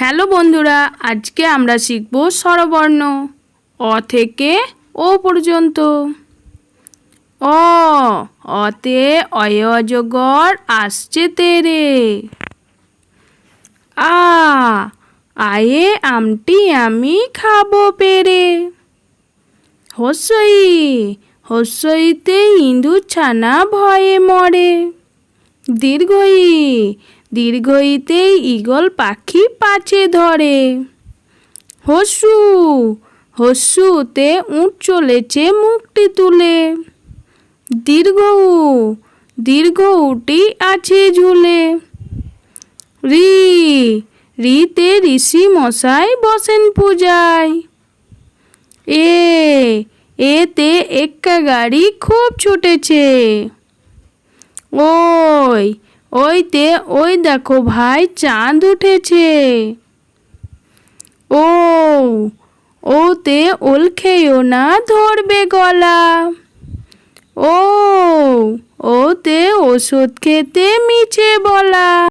Hello বন্ধুরা, আজকে আমরা শিখব স্বরবর্ণ। অ থেকে ও পর্যন্ত। অ, অতে অয় অজগর আসছে তেরে। আ, আয়ে আমটি আমি খাব পেরে। হসই, হসইতে ইন্দু ছানা ভয়ে মরে। দীর্ঘই দীর্ঘইতে ঈগল পাখি পাচে ধরে। হসু হস্যুতে উঁট চলেছে মুখটি তুলে। দীর্ঘ দীর্ঘ উটি আছে ঝুলে। রি, রিতে ঋষি মশাই বসেন পূজায়। এ, এতে এক্কা গাড়ি খুব ছুটেছে। ওই ওইতে, ওই দেখো ভাই, চাঁদ উঠেছে। ও, ওতে ওল খেয়েও না ধরবে গলা। ও, ওতে ওষুধ খেতে মিছে বলা।